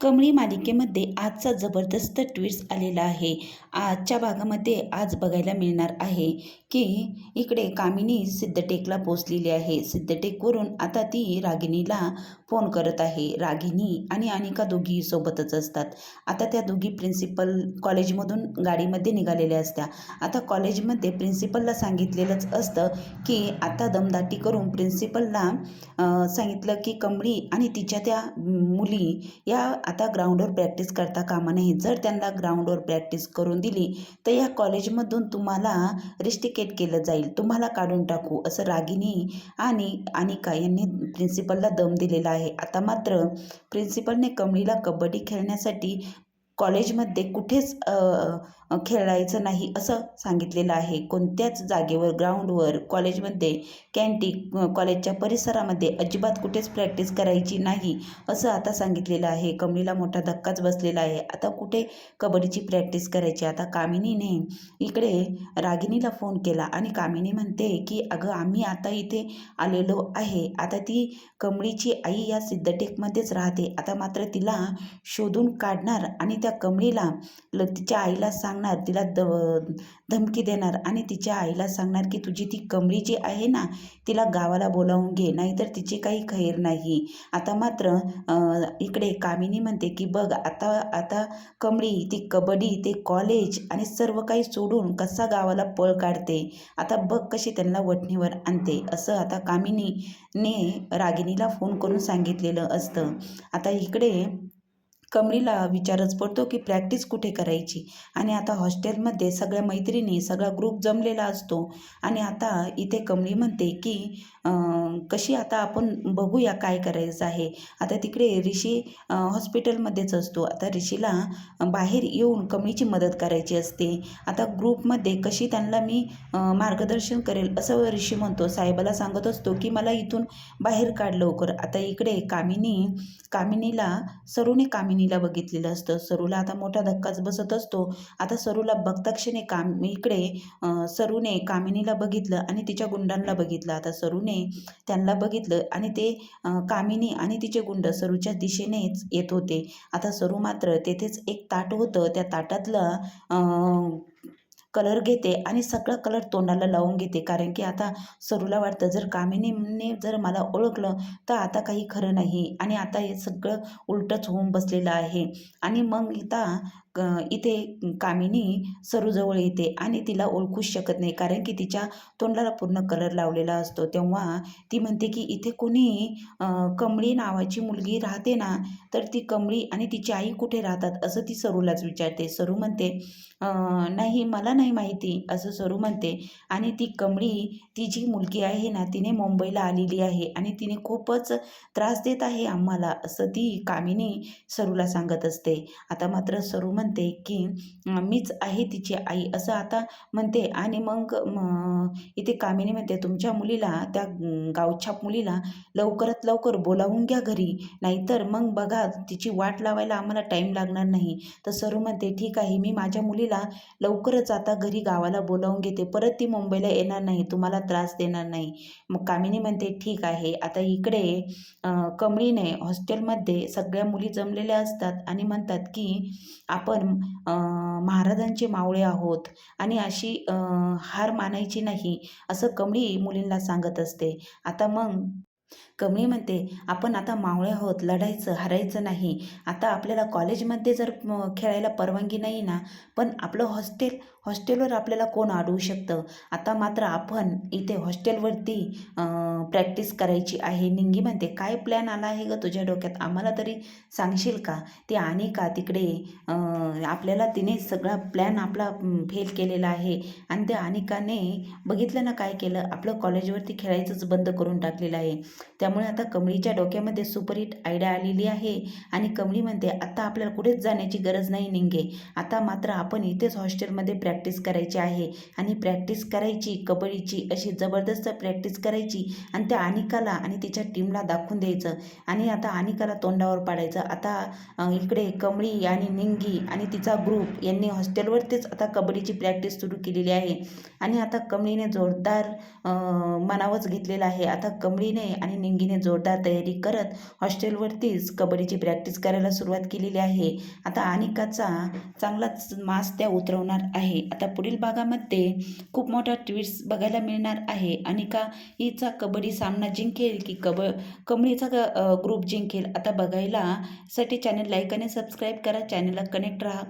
कमळी मालिकेमध्ये आजचा जबरदस्त ट्विस्ट आलेला आहे. आजच्या भागामध्ये आज बघायला मिळणार आहे की इकडे कामिनी सिद्धटेकला पोचलेली आहे. सिद्धटेकवरून आता ती रागिणीला फोन करत आहे. रागिणी आणि अनिका दोघी सोबतच असतात. आता त्या दोघी प्रिन्सिपल कॉलेजमधून गाडीमध्ये निघालेल्या असत्या. आता कॉलेजमध्ये प्रिन्सिपलला सांगितलेलंच असतं की आता दमदाटी करून प्रिन्सिपलला सांगितलं की कमळी आणि तिच्या त्या मुली या आता ग्राउंडवर प्रॅक्टिस करता कामा नये. जर त्यांना ग्राउंडवर प्रॅक्टिस करून दिली तर या कॉलेजमधून तुम्हाला रिस्टिकेट केलं जाईल. तुम्हाला काढून टाकू असं रागिनी आणि अनिका यांनी प्रिन्सिपलला दम दिलेला आहे. आता मात्र प्रिन्सिपलने कमळीला कबड्डी खेळण्यासाठी कॉलेजमध्ये कुठेच खेळायचं नाही असं सांगितलेलं आहे. कोणत्याच जागेवर ग्राउंडवर कॉलेजमध्ये कॅन्टीन कॉलेजच्या परिसरामध्ये अजिबात कुठेच प्रॅक्टिस करायची नाही असं आता सांगितलेलं आहे. कमलीला मोठा धक्काच बसलेला आहे. आता कुठे कबड्डीची प्रॅक्टिस करायची? आता कामिनीने इकडे रागिनीला फोन केला आणि कामिनी म्हणते की अगं आम्ही आता इथे आलेलो आहे. आता ती कमळीची आई या सिद्धटेकमध्येच राहते. आता मात्र तिला शोधून काढणार आणि त्या कमळीला ल तिच्या आईला सांगणार तिला द धमकी देणार आणि तिच्या आईला सांगणार की तुझी ती कमळी जी आहे ना तिला गावाला बोलावून घे नाहीतर तिची काही खैर नाही. आता मात्र इकडे कामिनी म्हणते की बघ आता आता कमळी ती कबड्डी ते कॉलेज आणि सर्व काही सोडून कसा गावाला पळ काढते? आता बघ कशी त्यांना वठणीवर आणते. असं आता कामिनीने रागिणीला फोन करून सांगितलेलं असतं. आता इकडे कमळीला विचारच पडतो की प्रॅक्टिस कुठे करायची? आणि आता हॉस्टेलमध्ये सगळ्या मैत्रिणी सगळा ग्रुप जमलेला असतो. आणि आता इथे कमळी म्हणते की कशी आता आपण बघूया काय करायचं आहे. आता तिकडे ऋषी हॉस्पिटलमध्येच असतो. आता ऋषीला बाहेर येऊन कमळीची मदत करायची असते. आता ग्रुपमध्ये कशी त्यांना मी मार्गदर्शन करेल असं ऋषी म्हणतो. साहेबाला सांगत असतो की मला इथून बाहेर काढ लवकर. आता इकडे कामिनी कामिनीला सरूने कामिनीला बघितलेलं असतं. सरूला आता मोठा धक्काच बसत असतो. आता सरूला बघताक्षणी काम इकडे सरूने कामिनीला बघितलं आणि तिच्या गुंडांना बघितलं. आता सरूने त्यांना बघितलं आणि ते कामिनी आणि तिचे गुंड सरूच्या दिशेनेच येत होते. आता सरू मात्र तेथेच एक ताट होतं. त्या ताटातलं कलर घेते आणि सगळा कलर तोंडाला लावून घेते. कारण की आता सरूला वाटतं जर कामिनीने जर मला ओळखलं तर आता काही खरं नाही. आणि आता हे सगळं उलटच होऊन बसलेलं आहे. आणि मग आता इथे कामिनी सरूजवळ येते आणि तिला ओळखूच शकत नाही कारण की तिच्या तोंडाला पूर्ण कलर लावलेला असतो. तेव्हा ती म्हणते की इथे कोणी कमळी नावाची मुलगी राहते ना तर ती कमळी आणि तिची आई कुठे राहतात? असं ती सरूलाच विचारते. सरू म्हणते नाही मला नाही माहिती असं सरू म्हणते. आणि ती कमळी ती जी मुलगी आहे ना तिने मुंबईला आलेली आहे आणि तिने खूपच त्रास देत आहे आम्हाला असं ती कामिनी सरूला सांगत असते. आता मात्र सरू म्हणते म्हणते की मीच आहे तिची आई असं आता म्हणते. आणि मग इथे कामिनी म्हणते तुमच्या मुलीला त्या गावच्या मुलीला लवकरात लवकर बोलावून घ्या घरी. नाहीतर मग बघा तिची वाट लावायला आम्हाला टाईम लागणार नाही. तर सरू म्हणते ठीक आहे मी माझ्या मुलीला लवकरच आता घरी गावाला बोलावून घेते. परत ती मुंबईला येणार नाही तुम्हाला त्रास देणार नाही. मग कामिनी म्हणते ठीक आहे आता इकडे कमळीने हॉस्टेलमध्ये सगळ्या मुली जमलेल्या असतात आणि म्हणतात की आपण आपण महाराजांचे मावळे आहोत आणि अशी हार मानायची नाही असं कमळी मुलींना सांगत असते. आता मग कमळी म्हणते आपण आता मावळे आहोत लढायचं हरायचं नाही. आता आपल्याला कॉलेजमध्ये जर खेळायला परवानगी नाही ना पण आपलं हॉस्टेल हॉस्टेलवर आपल्याला कोण अडवू शकतं? आता मात्र आपण इथे हॉस्टेलवरती प्रॅक्टिस करायची आहे. निंगी म्हणते काय प्लॅन आला आहे ग तुझ्या डोक्यात? आम्हाला तरी सांगशील का? ती आणि का तिकडे आपल्याला तिने सगळा प्लॅन आपला फेल केलेला आहे. आणि त्या अनिकाने बघितलं ना काय केलं? आपलं कॉलेजवरती खेळायचंच बंद करून टाकलेलं आहे. त्या त्यामुळे आता कमळीच्या डोक्यामध्ये सुपरहिट आयडिया आलेली आहे आणि कमळी म्हणते आता आपल्याला कुठेच जाण्याची गरज नाही निघे आता मात्र आपण इथेच हॉस्टेलमध्ये प्रॅक्टिस करायची आहे आणि प्रॅक्टिस करायची कबड्डीची अशी जबरदस्त प्रॅक्टिस करायची आणि त्या अनिकाला आणि तिच्या टीमला दाखवून द्यायचं आणि आता अनिकाला तोंडावर पाडायचं. आता इकडे कमळी आणि निंगी आणि तिचा ग्रुप यांनी हॉस्टेलवरतीच आता कबड्डीची प्रॅक्टिस सुरू केलेली आहे आणि आता कमळीने जोरदार मनावच घेतलेला आहे. आता कमळीने आणि निंगी पिंकीने जोरदार तयारी करत हॉस्टेलवरतीच कबड्डीची प्रॅक्टिस करायला सुरुवात केलेली आहे. आता अनिकाचा चांगलाच मास त्या उतरवणार आहे. आता पुढील भागामध्ये खूप मोठा ट्विट्स बघायला मिळणार आहे. अनिका हिचा कबड्डी सामना जिंकेल की कब कमळीचा ग्रुप जिंकेल? आता बघायला साठी चॅनल लाईक आणि सबस्क्राईब करा. चॅनलला कनेक्ट राहा.